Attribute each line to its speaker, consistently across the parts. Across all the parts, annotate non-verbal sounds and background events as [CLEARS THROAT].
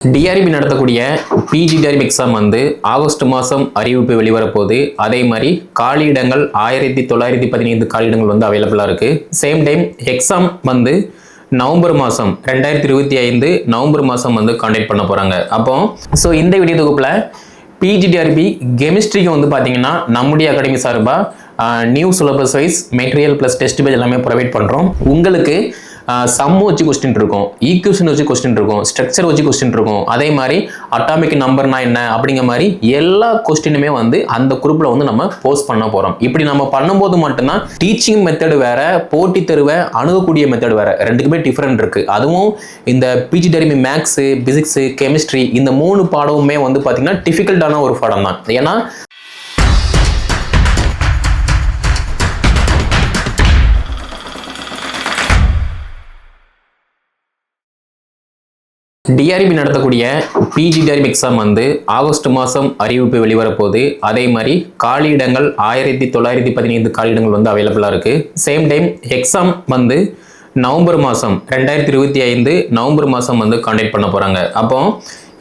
Speaker 1: TRP நடத்தக்கூடிய PG TRB exam வந்து August மாதம் அறிவிப்பு வெளிவரப்போகுது. அதே மாதிரி காலியிடங்கள் ஆயிரத்தி தொள்ளாயிரத்தி பதினைந்து காலியிடங்கள் வந்து அவைலபிளாக இருக்குது சேம் டைம் எக்ஸாம் வந்து நவம்பர் மாதம் ரெண்டாயிரத்தி இருபத்தி ஐந்து நவம்பர் மாதம் வந்து காண்டக்ட் பண்ண போகிறாங்க அப்போ ஸோ இந்த வீடியோ தொகுப்பில் பிஜிடிஆர்பி கெமிஸ்ட்ரிக்கு வந்து பார்த்தீங்கன்னா நம்முடைய அகாடமி சார்பாக new syllabus wise material plus test page எல்லாமே ப்ரொவைட் பண்ணுறோம் உங்களுக்கு சம் வச்சு கொஸ்டின் இருக்கும் ஈக்குவேஷன் வச்சு கொஸ்டின் இருக்கும் ஸ்ட்ரக்சர் வச்சு கொஸ்டின் இருக்கும். அதே மாதிரி அட்டாமிக் நம்பர்னா என்ன அப்படிங்கிற மாதிரி எல்லா கொஸ்டினுமே வந்து அந்த குரூப்பில் வந்து நம்ம போஸ்ட் பண்ண போகிறோம் இப்படி நம்ம பண்ணும்போது மட்டும்தான் டீச்சிங் மெத்தடு வேற போட்டி தெருவை அணுகக்கூடிய மெத்தடு வேற. ரெண்டுக்குமே டிஃப்ரெண்ட் இருக்கு. அதுவும் இந்த பிஜி டெரிமி மேக்ஸு பிசிக்ஸு கெமிஸ்ட்ரி இந்த மூணு பாடமுமே வந்து பார்த்தீங்கன்னா டிஃபிகல்ட்டான ஒரு பாடம் தான் ஏன்னா டிஆர்பி நடத்தக்கூடிய பிஜி டிஆர்பி எக்ஸாம் வந்து ஆகஸ்ட் மாதம் அறிவிப்பு வெளிவரப்போகுது. அதே மாதிரி காலியிடங்கள் ஆயிரத்தி தொள்ளாயிரத்தி பதினைந்து காலியிடங்கள் வந்து அவைலபிளாக இருக்குது சேம் டைம் எக்ஸாம் வந்து நவம்பர் மாதம் ரெண்டாயிரத்தி இருபத்தி ஐந்து நவம்பர் மாதம் வந்து காண்டக்ட் பண்ண போகிறாங்க அப்போ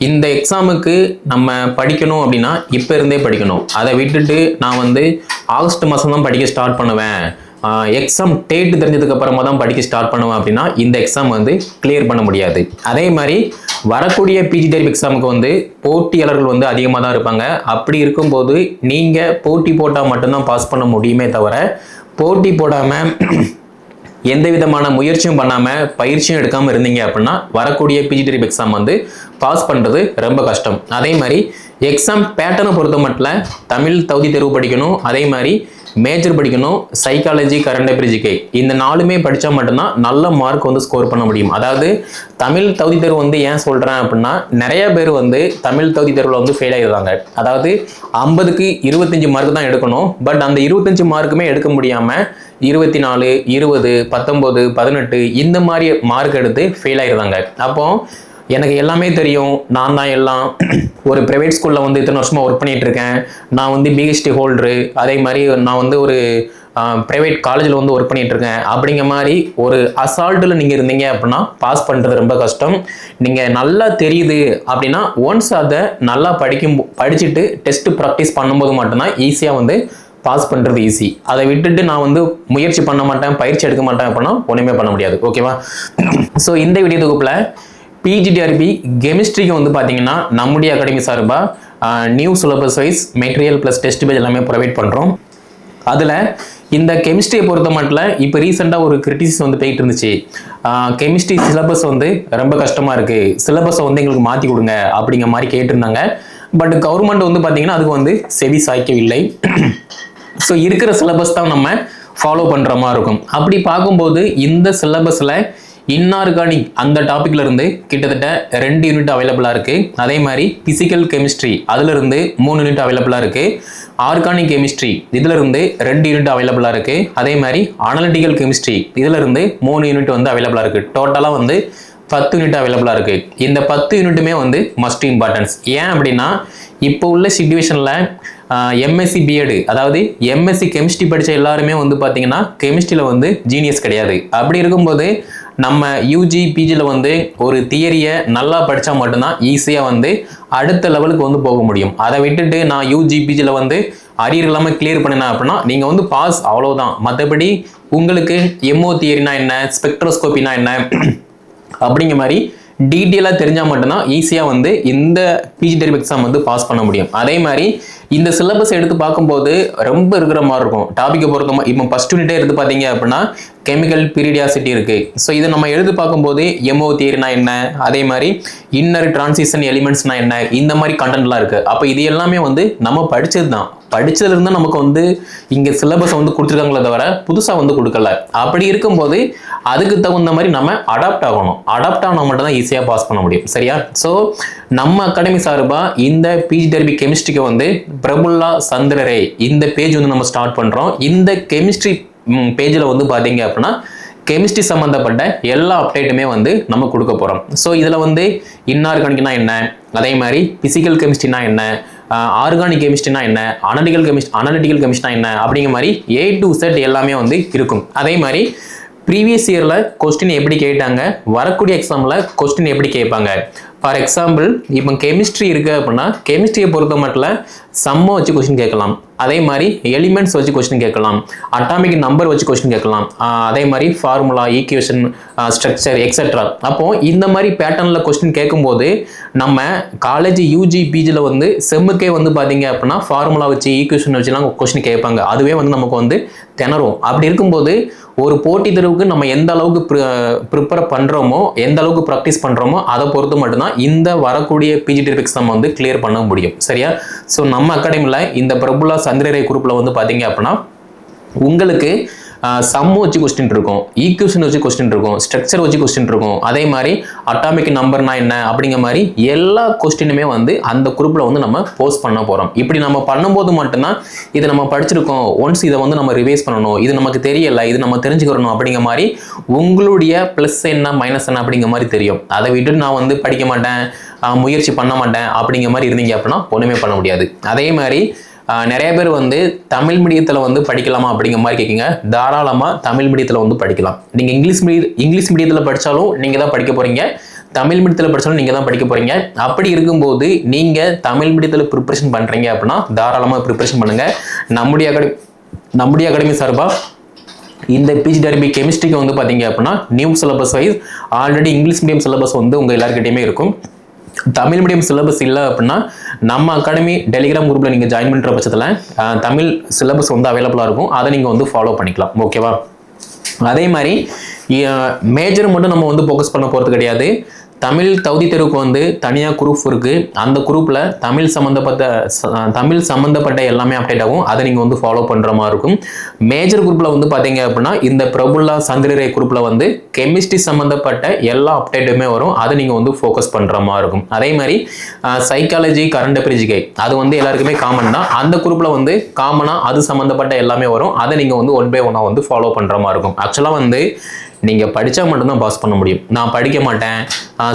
Speaker 1: இந்த எக்ஸாமுக்கு நம்ம படிக்கணும் அப்படின்னா இப்போ இருந்தே படிக்கணும். அதை விட்டுட்டு நான் வந்து ஆகஸ்ட் மாதம் தான் படிக்க ஸ்டார்ட் பண்ணுவேன். எக்ஸாம் டேட் தெரிஞ்சதுக்கு அப்புறமா தான் படிக்க ஸ்டார்ட் பண்ணுவேன் அப்படின்னா இந்த எக்ஸாம் வந்து கிளியர் பண்ண முடியாது. அதே மாதிரி வரக்கூடிய பிஜி டெரிப் எக்ஸாமுக்கு வந்து போட்டியாளர்கள் வந்து அதிகமாக தான் இருப்பாங்க. அப்படி இருக்கும்போது நீங்கள் போட்டி போட்டால் மட்டும்தான் பாஸ் பண்ண முடியுமே தவிர போட்டி போடாமல் [CLEARS THROAT] எந்த விதமான முயற்சியும் பண்ணாமல் பயிற்சியும் எடுக்காமல் இருந்தீங்க அப்படின்னா வரக்கூடிய பிஜி டெரிப் எக்ஸாம் வந்து பாஸ் பண்ணுறது ரொம்ப கஷ்டம். அதே மாதிரி எக்ஸாம் பேட்டர்னை பொறுத்த மட்டும் தமிழ் தகுதி தேர்வு படிக்கணும். அதே மாதிரி மேஜர் படிக்கணும் சைக்காலஜி கரண்ட் அஃபேர்ஸ் இந்த நாலுமே படித்தா மட்டும்தான் நல்ல மார்க் வந்து ஸ்கோர் பண்ண முடியும். அதாவது தமிழ் தகுதி தேர்வு வந்து ஏன் சொல்கிறேன் அப்படின்னா நிறைய பேர் வந்து தமிழ் தகுதி தேர்வில் வந்து ஃபெயில் ஆகிடுறாங்க அதாவது ஐம்பதுக்கு இருபத்தஞ்சி மார்க் தான் எடுக்கணும். பட் அந்த இருபத்தஞ்சி மார்க்குமே எடுக்க முடியாமல் இருபத்தி நாலு இருபது பத்தொம்போது பதினெட்டு இந்த மாதிரி மார்க் எடுத்து ஃபெயில் ஆகிடுறாங்க அப்போது எனக்கு எல்லாமே தெரியும். நான் தான் எல்லாம். ஒரு ப்ரைவேட் ஸ்கூலில் வந்து இத்தனை வருஷமாக ஒர்க் பண்ணிகிட்டு இருக்கேன். நான் வந்து பிஹெச்டி ஹோல்டரு அதே மாதிரி நான் வந்து ஒரு ப்ரைவேட் காலேஜில் வந்து ஒர்க் பண்ணிட்டு இருக்கேன். அப்படிங்கிற மாதிரி ஒரு அசால்ட்டில் நீங்கள் இருந்தீங்க அப்படின்னா பாஸ் பண்ணுறது ரொம்ப கஷ்டம். நீங்கள் நல்லா தெரியுது அப்படின்னா ஒன்ஸ் அதை நல்லா படிக்கும் படிச்சுட்டு டெஸ்ட்டு ப்ராக்டிஸ் பண்ணும்போது மட்டும்தான் ஈஸியாக வந்து பாஸ் பண்ணுறது ஈஸி அதை விட்டுட்டு நான் வந்து முயற்சி பண்ண மாட்டேன் பயிற்சி எடுக்க மாட்டேன் அப்படின்னா ஒன்றுமே பண்ண முடியாது. ஓகேவா ஸோ இந்த வீடியோ தொகுப்பில் பிஜிடிஆர்பி கெமிஸ்ட்ரிக்கு வந்து பார்த்தீங்கன்னா நம்முடைய அகாடமி சார்பாக new syllabus wise material plus test page எல்லாமே ப்ரொவைட் பண்ணுறோம் அதில் இந்த கெமிஸ்ட்ரியை பொறுத்த மட்டும் இப்போ ரீசெண்டாக ஒரு கிரிட்டிசிஸ் வந்து போயிட்டு இருந்துச்சு. கெமிஸ்ட்ரி சிலபஸ் வந்து ரொம்ப கஷ்டமாக இருக்குது சிலபஸை வந்து எங்களுக்கு மாற்றி கொடுங்க அப்படிங்கிற மாதிரி கேட்டிருந்தாங்க. பட் கவர்மெண்ட் வந்து பார்த்தீங்கன்னா அதுக்கு வந்து செவி சாய்க்கவில்லை. ஸோ இருக்கிற சிலபஸ் தான் நம்ம ஃபாலோ பண்ணுற மாதிரி இருக்கும். அப்படி பார்க்கும்போது இந்த சிலபஸில் இன்ஆர்கானிக் அந்த டாப்பிக்ல இருந்து கிட்டத்தட்ட ரெண்டு யூனிட் அவைலபிளாக இருக்கு. அதே மாதிரி பிசிக்கல் கெமிஸ்ட்ரி அதுல இருந்து மூணு யூனிட் அவைலபிளாக இருக்கு. ஆர்கானிக் கெமிஸ்ட்ரி இதுல இருந்து ரெண்டு யூனிட் அவைலபிளாக இருக்கு. அதே மாதிரி அனலிட்டிக்கல் கெமிஸ்ட்ரி இதுல இருந்து மூணு யூனிட் வந்து அவைலபிளாக இருக்கு. டோட்டலாக வந்து பத்து யூனிட் அவைலபிளாக இருக்கு. இந்த பத்து யூனிட்டுமே வந்து மஸ்ட் இம்பார்ட்டன்ஸ் ஏன் அப்படின்னா இப்போ உள்ள சுச்சுவேஷனில் எம்எஸ்சி பிஎடு அதாவது எம்எஸ்சி கெமிஸ்ட்ரி படித்த எல்லாருமே வந்து பார்த்தீங்கன்னா கெமிஸ்ட்ரியில் வந்து ஜீனியஸ் கிடையாது. அப்படி இருக்கும்போது நம்ம யூஜி பிஜியில் வந்து ஒரு தியரியை நல்லா படித்தா மட்டும்தான் ஈஸியாக வந்து அடுத்த லெவலுக்கு வந்து போக முடியும். அதை விட்டுட்டு நான் யூஜி பிஜியில் வந்து அரியர் இல்லாமல் கிளியர் பண்ணினேன் அப்படின்னா நீங்கள் வந்து பாஸ் அவ்வளோதான் மற்றபடி உங்களுக்கு எம்ஓ தியரினா என்ன ஸ்பெக்ட்ரோஸ்கோப்பினா என்ன [CLEARS THROAT] அப்படிங்கிற மாதிரி டீட்டெயிலாக தெரிஞ்சால் மட்டும்தான் ஈஸியாக வந்து இந்த பிஜி டெரிப் எக்ஸாம் வந்து பாஸ் பண்ண முடியும். அதே மாதிரி இந்த சிலபஸ் எடுத்து பார்க்கும்போது ரொம்ப இருக்கிற மாதிரி இருக்கும். டாப்பிக்கை பொறுத்த இப்போ ஃபஸ்ட் யூனிட்டே எடுத்து பார்த்தீங்க அப்படின்னா கெமிக்கல் பீரியடியாசிட்டி இருக்குது ஸோ இதை நம்ம எழுதி பார்க்கும்போது எம்ஓ தியரினா என்ன? அதே மாதிரி இன்னர் டிரான்சிஷன் எலிமெண்ட்ஸ்னா என்ன? இந்த மாதிரி கண்டென்ட்லாம் இருக்குது அப்போ இது எல்லாமே வந்து நம்ம படித்தது தான் படித்ததுலேருந்து நமக்கு வந்து இங்கே சிலபஸ் வந்து கொடுத்துருக்காங்களே தவிர புதுசாக வந்து கொடுக்கல. அப்படி இருக்கும்போது அதுக்கு தகுந்த மாதிரி நம்ம அடாப்ட் ஆகணும். அடாப்ட் ஆனால் மட்டும் தான் ஈஸியாக பாஸ் பண்ண முடியும். சரியா? ஸோ நம்ம அகாடமி சார்பாக இந்த பிஜி டெர்பி கெமிஸ்ட்ரிக்கு வந்து பிரபுல்லா சந்திரரே இந்த பேஜ் வந்து நம்ம ஸ்டார்ட் பண்ணுறோம் இந்த கெமிஸ்ட்ரி பேஜில் வந்து பார்த்தீங்க அப்படின்னா கெமிஸ்ட்ரி சம்மந்தப்பட்ட எல்லா அப்டேட்டுமே வந்து நம்ம கொடுக்க போகிறோம் ஸோ இதில் வந்து இன்னார்கானிக்னா என்ன? அதே மாதிரி ஃபிசிக்கல் கெமிஸ்ட்ரினா என்ன? ஆர்கானிக் கெமிஸ்ட்ரினா என்ன? அனலிட்டிக்கல் கெமிஸ்ட் அனலிட்டிக்கல் கெமிஸ்ட்னா என்ன? அப்படிங்கிற மாதிரி ஏ டு செட் எல்லாமே வந்து இருக்கும். அதே மாதிரி ப்ரீவியஸ் இயரில் கொஸ்டின் எப்படி கேட்டாங்க? வரக்கூடிய எக்ஸாமில் கொஸ்டின் எப்படி கேட்பாங்க? ஃபார் எக்ஸாம்பிள் இப்போ கெமிஸ்ட்ரி இருக்குது அப்படின்னா கெமிஸ்ட்ரியை பொறுத்த மட்டும் சம்மை வச்சு கொஸ்டின் கேட்கலாம். அதே மாதிரி எலிமெண்ட்ஸ் வச்சு கொஸ்டின் கேட்கலாம். அட்டாமிக் நம்பர் வச்சு கொஸ்டின் கேட்கலாம். அதே மாதிரி ஃபார்முலா ஈக்குவேஷன் ஸ்ட்ரக்சர் எக்ஸட்ரா அப்போது இந்த மாதிரி பேட்டர்னில் கொஸ்டின் கேட்கும்போது நம்ம காலேஜ் யூஜி பிஜியில் வந்து செம்முக்கே வந்து பார்த்தீங்க அப்படின்னா ஃபார்முலா வச்சு ஈக்குவேஷன் வச்சுலாம் கொஸ்டின் கேட்பாங்க. அதுவே வந்து நமக்கு வந்து திணறும். அப்படி இருக்கும்போது ஒரு போட்டி தேர்வுக்கு நம்ம எந்த அளவுக்கு ப்ரிப்பேர் பண்ணுறோமோ எந்த அளவுக்கு ப்ராக்டிஸ் பண்ணுறோமோ அதை பொறுத்து மட்டும்தான் இந்த வரக்கூடிய பிஜிடி எக்ஸாம் வந்து கிளியர் பண்ண முடியும். சரியா? ஸோ நம்ம அகாடமியில் இந்த பிரபுலா சந்திரரை குரூப்பில் வந்து பார்த்தீங்க அப்படின்னா உங்களுக்கு சம் வச்சு கொஸ்டின் இருக்கும் ஈக்குவேஷன் வச்சு கொஸ்டின் இருக்கும் ஸ்ட்ரக்சர் வச்சு கொஸ்டின் இருக்கும். அதே மாதிரி அட்டாமிக் நம்பர்னா என்ன அப்படிங்கிற மாதிரி எல்லா கொஸ்டினுமே வந்து அந்த குரூப்பில் வந்து நம்ம போஸ்ட் பண்ண போகிறோம் இப்படி நம்ம பண்ணும்போது மட்டும்தான் இதை நம்ம படிச்சிருக்கோம். ஒன்ஸ் இதை வந்து நம்ம ரிவைஸ் பண்ணணும். இது நமக்கு தெரியல இது நம்ம தெரிஞ்சுக்கிறணும் அப்படிங்கிற மாதிரி உங்களுடைய ப்ளஸ் என்ன மைனஸ் என்ன அப்படிங்கிற மாதிரி தெரியும். அதை விட்டுட்டு நான் வந்து படிக்க மாட்டேன் முயற்சி பண்ண மாட்டேன் அப்படிங்கிற மாதிரி இருந்தீங்க அப்படின்னா ஒன்றுமே பண்ண முடியாது. அதே மாதிரி நிறைய பேர் வந்து தமிழ் மீடியத்தில் வந்து படிக்கலாமா அப்படிங்கிற மாதிரி கேட்குங்க தாராளமாக தமிழ் மீடியத்தில் வந்து படிக்கலாம். நீங்கள் இங்கிலீஷ் மீடிய இங்கிலீஷ் மீடியத்தில் படித்தாலும் நீங்கள் தான் படிக்க போகிறீங்க தமிழ் மீடியத்தில் படித்தாலும் நீங்கள் தான் படிக்க போகிறீங்க அப்படி இருக்கும்போது நீங்கள் தமிழ் மீடியத்தில் ப்ரிப்ரேஷன் பண்ணுறீங்க அப்படின்னா தாராளமாக ப்ரிப்பரேஷன் பண்ணுங்கள் நம்முடைய அகாடமி நம்முடைய அகாடமி சார்பாக இந்த பிஜி டர்பி கெமிஸ்ட்ரிக்கு வந்து பார்த்தீங்க அப்படின்னா new syllabus wise already English medium syllabus வந்து உங்கள் எல்லாருக்கிட்டையுமே இருக்கும். தமிழ் மீடியம் சிலபஸ் இல்லை அப்படின்னா நம்ம அகாடமி டெலிகிராம் குரூப்பில் நீங்கள் ஜாயின் பண்ணுற பட்சத்தில் அஹ், தமிழ் சிலபஸ் வந்து அவைலபிளாக இருக்கும். அதை நீங்கள் வந்து ஃபாலோ பண்ணிக்கலாம். ஓகேவா அதே மாதிரி மேஜர் மட்டும் நம்ம வந்து ஃபோக்கஸ் பண்ண போகிறது கிடையாது. தமிழ் தகுதி தேர்வுக்கு வந்து தனியாக குரூப் இருக்குது அந்த குரூப்பில் தமிழ் சம்மந்தப்பட்ட தமிழ் சம்மந்தப்பட்ட எல்லாமே அப்டேட் ஆகும். அதை நீங்கள் வந்து ஃபாலோ பண்ணுற மாதிரி இருக்கும். மேஜர் குரூப்பில் வந்து பார்த்தீங்க அப்படின்னா இந்த பிரபுல்லா சந்திரரை குரூப்பில் வந்து கெமிஸ்ட்ரி சம்மந்தப்பட்ட எல்லா அப்டேட்டுமே வரும். அதை நீங்கள் வந்து ஃபோக்கஸ் பண்ணுற மாதிரி இருக்கும். அதே மாதிரி சைக்காலஜி கரண்ட் பிரிஜிகை அது வந்து எல்லாருக்குமே காமன் தான். அந்த குரூப்பில் வந்து காமனாக அது சம்மந்தப்பட்ட எல்லாமே வரும். அதை நீங்கள் வந்து ஒன் பை ஒன்னாக வந்து ஃபாலோ பண்ணுற மாதிரி இருக்கும். ஆக்சுவலாக வந்து நீங்கள் படித்தா மட்டும்தான் பாஸ் பண்ண முடியும். நான் படிக்க மாட்டேன்.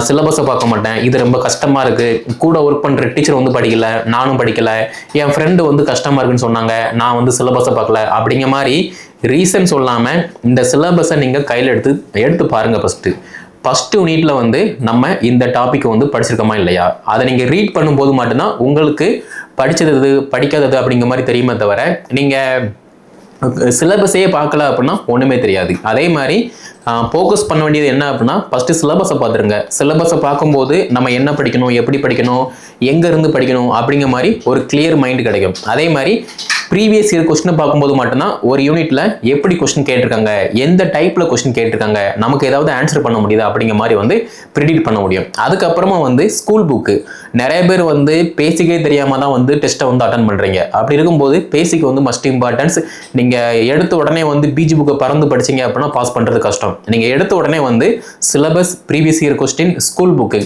Speaker 1: சிலபஸை பார்க்க மாட்டேன். இது ரொம்ப கஷ்டமாக இருக்குது கூட ஒர்க் பண்ணுற டீச்சர் வந்து படிக்கல. நானும் படிக்கலை. என் ஃப்ரெண்டு வந்து கஷ்டமாக இருக்குன்னு சொன்னாங்க. நான் வந்து சிலபஸை பார்க்கல. அப்படிங்கிற மாதிரி ரீசன் சொல்லாமல் இந்த சிலபஸை நீங்கள் கையில் எடுத்து எடுத்து பாருங்கள் ஃபஸ்ட்டு ஃபஸ்ட்டு யூனிட்ல வந்து நம்ம இந்த டாபிக் வந்து படிச்சிருக்கோமா இல்லையா? அதை நீங்கள் ரீட் பண்ணும்போது மட்டும்தான் உங்களுக்கு படித்தது படிக்காதது அப்படிங்கிற மாதிரி தெரியுமே தவிர நீங்கள் சிலபஸே பார்க்கல அப்படின்னா ஒன்றுமே தெரியாது. அதே மாதிரி ஃபோக்கஸ் பண்ண வேண்டியது என்ன அப்படின்னா ஃபஸ்ட்டு சிலபஸை பார்த்துருங்க. சிலபஸை பார்க்கும்போது நம்ம என்ன படிக்கணும் எப்படி படிக்கணும் எங்கே இருந்து படிக்கணும் அப்படிங்கிற மாதிரி ஒரு கிளியர் மைண்ட் கிடைக்கும். அதே மாதிரி ப்ரீவியஸ் இயர் கொஸ்டினை பார்க்கும்போது மட்டும்தான் ஒரு யூனிட்டில் எப்படி கொஸ்டின் கேட்டிருக்காங்க எந்த டைப்பில் கொஸ்டின் கேட்டிருக்காங்க நமக்கு ஏதாவது ஆன்சர் பண்ண முடியுதா அப்படிங்கிற மாதிரி வந்து ப்ரிடிக்ட் பண்ண முடியும். அதுக்கப்புறமா வந்து ஸ்கூல் புக்கு நிறைய பேர் வந்து பேசிக்கே தெரியாமல் தான் வந்து டெஸ்ட்டை வந்து அட்டன் பண்ணுறீங்க அப்படி இருக்கும்போது பேசிக் வந்து மஸ்ட் இம்பார்ட்டன்ஸ் நீங்கள் எடுத்த உடனே வந்து பிஜி புக்கை பறந்து படிச்சீங்க அப்படின்னா பாஸ் பண்ணுறது கஷ்டம். நீங்கள் எடுத்த உடனே வந்து syllabus previous year question school book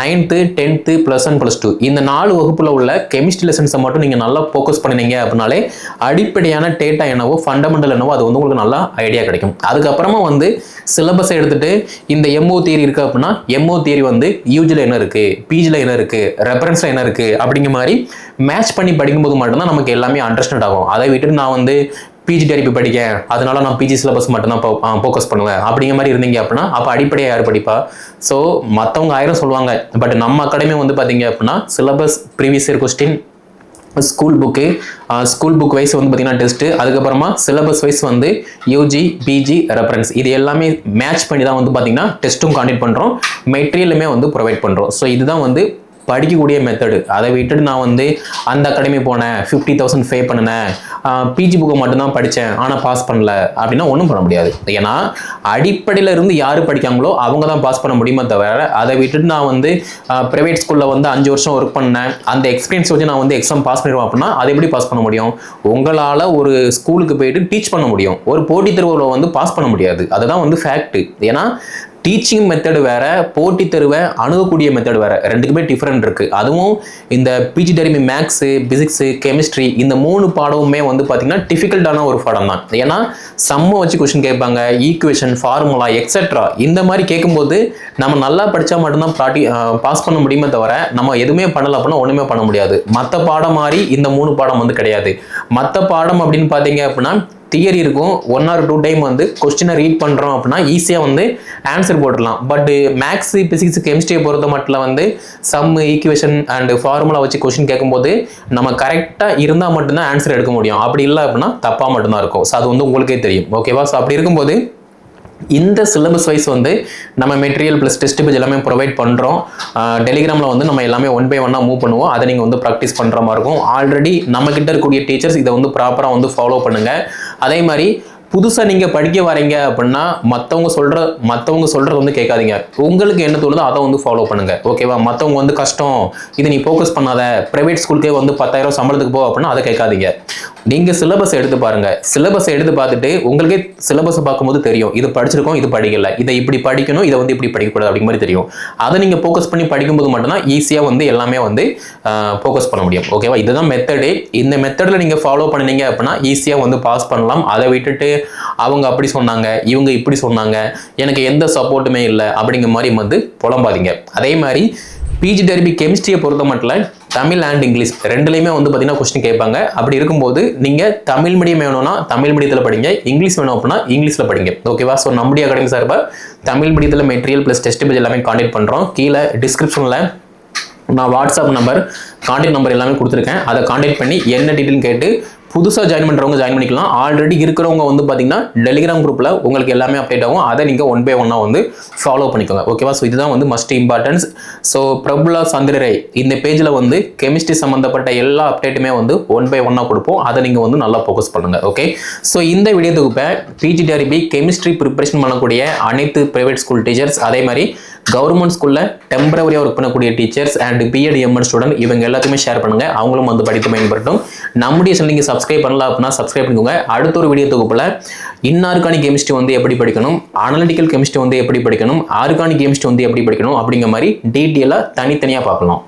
Speaker 1: ninth tenth plus one plus two இந்த நாலு வகுப்பில் உள்ள கெமிஸ்ட்ரி லெசன்ஸை மட்டும் நீங்கள் நல்லா ஃபோக்கஸ் பண்ணினீங்க அப்படின்னாலே அடிப்படையான டேட்டா என்னவோ ஃபண்டமெண்டல் என்னவோ அது வந்து உங்களுக்கு நல்லா ஐடியா கிடைக்கும். அதுக்கப்புறமா வந்து சிலபஸை எடுத்துகிட்டு இந்த எம்ஓ தியரி இருக்குது அப்படின்னா எம்ஓ தியரி வந்து யூஜியில் என்ன இருக்குது பிஜியில் என்ன இருக்குது ரெஃபரன்ஸில் என்ன இருக்குது அப்படிங்கிற மாதிரி மேட்ச் பண்ணி படிக்கும்போது மட்டும்தான் நமக்கு எல்லாமே அண்டர்ஸ்டாண்ட் ஆகும். அதை விட்டுட்டு நான் வந்து பிஜி டெரிப்பி படிக்க. அதனால நான் பிஜி சிலபஸ் மட்டும்தான் ஃபோக்கஸ் பண்ணுவேன். அப்படிங்கிற மாதிரி இருந்தீங்க அப்படின்னா அப்போ அடிப்படையாக யார் படிப்பா? ஸோ மற்றவங்க ஆயிரம் சொல்லுவாங்க. பட் நம்ம அகாடமி வந்து பார்த்தீங்க அப்படின்னா syllabus previous year question school book school book wise வந்து பார்த்தீங்கன்னா டெஸ்ட்டு அதுக்கப்புறமா சிலபஸ் வைஸ் வந்து யூஜி பிஜி ரெஃபரன்ஸ் இது எல்லாமே மேட்ச் பண்ணி தான் வந்து பார்த்தீங்கன்னா டெஸ்ட்டும் காண்டக்ட் பண்ணுறோம் மெட்டீரியலுமே வந்து ப்ரொவைட் பண்ணுறோம் ஸோ இதுதான் வந்து படிக்கக்கூடிய மெத்தடு அதை விட்டுட்டு நான் வந்து அந்த அகாடமி போனேன் ஃபிஃப்டி தௌசண்ட் பே பண்ணினேன். பிஜி புக்கை மட்டும்தான் படித்தேன் ஆனால் பாஸ் பண்ணல. அப்படின்னா ஒன்றும் பண்ண முடியாது. ஏன்னா அடிப்படையில் இருந்து யார் படிக்காங்களோ அவங்க தான் பாஸ் பண்ண முடியுமே தவிர அதை விட்டுட்டு நான் வந்து ப்ரைவேட் ஸ்கூலில் வந்து அஞ்சு வருஷம் ஒர்க் பண்ணேன். அந்த எக்ஸ்பீரியன்ஸ் வச்சு நான் வந்து எக்ஸாம் பாஸ் பண்ணிடுவேன் அப்படின்னா அதை எப்படி பாஸ் பண்ண முடியும்? உங்களால் ஒரு ஸ்கூலுக்கு போயிட்டு டீச் பண்ண முடியும். ஒரு போட்டித் தேர்வில் வந்து பாஸ் பண்ண முடியாது. அதுதான் வந்து ஃபேக்ட் ஏன்னா டீச்சிங் மெத்தடு வேற போட்டி தருவை அணுகக்கூடிய மெத்தடு வேற. ரெண்டுக்குமே டிஃப்ரெண்ட் இருக்கு. அதுவும் இந்த பிஜி டெரிமி மேக்ஸு பிசிக்ஸு கெமிஸ்ட்ரி இந்த மூணு பாடமுமே வந்து பார்த்தீங்கன்னா டிஃபிகல்ட்டான ஒரு பாடம் தான். ஏன்னா சம்மை வச்சு கொஷின் கேட்பாங்க ஈக்குவேஷன் ஃபார்முலா எக்ஸெட்ரா இந்த மாதிரி கேட்கும்போது நம்ம நல்லா படித்தா மட்டும்தான் ப்ராட்டி பாஸ் பண்ண முடியுமே தவிர நம்ம எதுவுமே பண்ணல அப்படின்னா ஒன்றுமே பண்ண முடியாது. மற்ற பாடம் மாதிரி இந்த மூணு பாடம் வந்து கிடையாது. மற்ற பாடம் அப்படின்னு பார்த்தீங்க அப்படின்னா தியரி இருக்கும். ஒன் ஆர் டூ டைம் வந்து கொஸ்டினை ரீட் பண்ணுறோம் அப்படின்னா ஈஸியாக வந்து ஆன்சர் போட்டுடலாம். பட் மேக்ஸ் ஃபிசிக்ஸ் கெமிஸ்ட்ரியை பொறுத்த மட்டும் வந்து சம் ஈக்குவேஷன் அண்ட் ஃபார்முலா வச்சு கொஸ்டின் கேட்கும்போது நம்ம கரெக்டாக இருந்தால் மட்டும்தான் ஆன்சர் எடுக்க முடியும். அப்படி இல்லை அப்படின்னா தப்பாக மட்டும்தான் இருக்கும். ஸோ அது வந்து உங்களுக்கே தெரியும். ஓகேவா ஸோ அப்படி இருக்கும்போது இந்த சிலபஸ் வைஸ் வந்து நம்ம மெட்டீரியல் ப்ளஸ் டெஸ்ட் பேஜ் எல்லாமே ப்ரொவைட் பண்ணுறோம் டெலிகிராமில் வந்து நம்ம எல்லாமே ஒன் பை ஒன்னாக மூவ் பண்ணுவோம். அதை நீங்கள் வந்து ப்ராக்டிஸ் பண்ணுற மாதிரி இருக்கும். ஆல்ரெடி நம்ம இருக்கக்கூடிய டீச்சர்ஸ் இதை வந்து ப்ராப்பராக வந்து ஃபாலோ பண்ணுங்கள் அதே மாதிரி புதுசாக நீங்கள் படிக்க வரீங்க அப்படின்னா மற்றவங்க சொல்கிற மற்றவங்க சொல்கிறது வந்து கேட்காதீங்க. உங்களுக்கு என்ன தோணுதோ அதை வந்து ஃபாலோ பண்ணுங்க. ஓகேவா மற்றவங்க வந்து கஷ்டம். இது நீ ஃபோக்கஸ் பண்ணாத. ப்ரைவேட் ஸ்கூலுக்கே வந்து பத்தாயிரம் சம்பளத்துக்கு போ அப்படின்னா அதை கேட்காதீங்க. நீங்கள் சிலபஸ் எடுத்து பாருங்கள் சிலபஸ் எடுத்து பார்த்துட்டு உங்களுக்கே சிலபஸ் பார்க்கும்போது தெரியும். இது படிச்சிருக்கோம் இது படிக்கல. இதை இப்படி படிக்கணும் இதை வந்து இப்படி படிக்கக்கூடாது அப்படிங்கிற மாதிரி தெரியும். அதை நீங்கள் ஃபோக்கஸ் பண்ணி படிக்கும்போது மட்டும்தான் ஈஸியாக வந்து எல்லாமே வந்து ஃபோக்கஸ் பண்ண முடியும். ஓகேவா இதுதான் மெத்தடு இந்த மெத்தடில் நீங்கள் ஃபாலோ பண்ணினீங்க அப்படின்னா ஈஸியாக வந்து பாஸ் பண்ணலாம். அதை விட்டுட்டு அவங்க அப்படி சொன்னாங்க இவங்க இப்படி சொன்னாங்க எனக்கு எந்த சப்போர்ட்டுமே இல்லை அப்படிங்கிற மாதிரி வந்து புலம்பாதீங்க. அதே மாதிரி பிஜி டெர்பி கெமிஸ்ட்ரியை பொறுத்த மட்டும் தமிழ் அண்ட் இங்கிலீஷ் ரெண்டுலேயுமே வந்து பார்த்தீங்கன்னா கொஸ்டின் கேட்பாங்க. அப்படி இருக்கும்போது நீங்கள் தமிழ் மீடியம் வேணும்னா தமிழ் மீடியத்தில் படிங்க இங்கிலீஷ் வேணும் அப்படின்னா இங்கிலீஷில் படிங்க. ஓகேவா ஸோ நம்முடைய அகாடமி சார்பாக தமிழ் மீடியத்தில் மெட்டீரியல் ப்ளஸ் டெஸ்ட் பேஜ் எல்லாமே காண்டாக்ட் பண்ணுறோம் கீழே டிஸ்கிரிப்ஷனில் நான் வாட்ஸ்அப் நம்பர் கான்டாக்ட் நம்பர் எல்லாமே கொடுத்துருக்கேன். அதை கான்டாக்ட் பண்ணி என்ன டீட்டெயில் கேட்டு புதுசாக ஜாயின் பண்ணுறவங்க ஜாயின் பண்ணிக்கலாம். ஆல்ரெடி இருக்கிறவங்க வந்து பார்த்தீங்கன்னா டெலிகிராம் குரூப்பில் உங்களுக்கு எல்லாமே அப்டேட் ஆகும். அதை நீங்கள் ஒன் பை ஒன்னாக வந்து ஃபாலோ பண்ணிக்கோங்க. ஓகேவா ஸோ இதுதான் வந்து மஸ்ட் இம்பார்ட்டன்ஸ் ஸோ பிரபுலா சந்திரரை இந்த பேஜில் வந்து கெமிஸ்ட்ரி சம்மந்தப்பட்ட எல்லா அப்டேட்டுமே வந்து ஒன் பை ஒன்னாக கொடுப்போம். அதை நீங்கள் வந்து நல்லா ஃபோக்கஸ் பண்ணுங்கள் ஓகே ஸோ இந்த வீடியோ தொகுப்பை பிஜிடிஆர்பி கெமிஸ்ட்ரி ப்ரிப்பரேஷன் பண்ணக்கூடிய அனைத்து ப்ரைவேட் ஸ்கூல் டீச்சர்ஸ் அதே மாதிரி கவர்மெண்ட் ஸ்கூலில் டெம்பரவரியாக ஒர்க் பண்ணக்கூடிய teachers and BEd MEd student இவங்க எல்லாத்தையுமே ஷேர் பண்ணுங்கள் அவங்களும் வந்து படித்து பயன்படுத்தும் நம்முடைய சேனல் நீங்கள் சப்ஸ்கிரைப் பண்ணல அப்படின்னா சப்ஸ்கிரைப் பண்ணிக்கோங்க. அடுத்த ஒரு வீடியோ தொகுப்பில் இன்ஆர்கானிக் கெமிஸ்ட்ரி வந்து எப்படி படிக்கணும் அனலிட்டிக்கல் கெமிஸ்ட்ரி வந்து எப்படி படிக்கணும் ஆர்கானிக் கெமிஸ்ட்ரி வந்து எப்படி படிக்கணும் அப்படிங்கிற மாதிரி டீட்டெயிலாக தனித்தனியாக பார்க்கலாம்.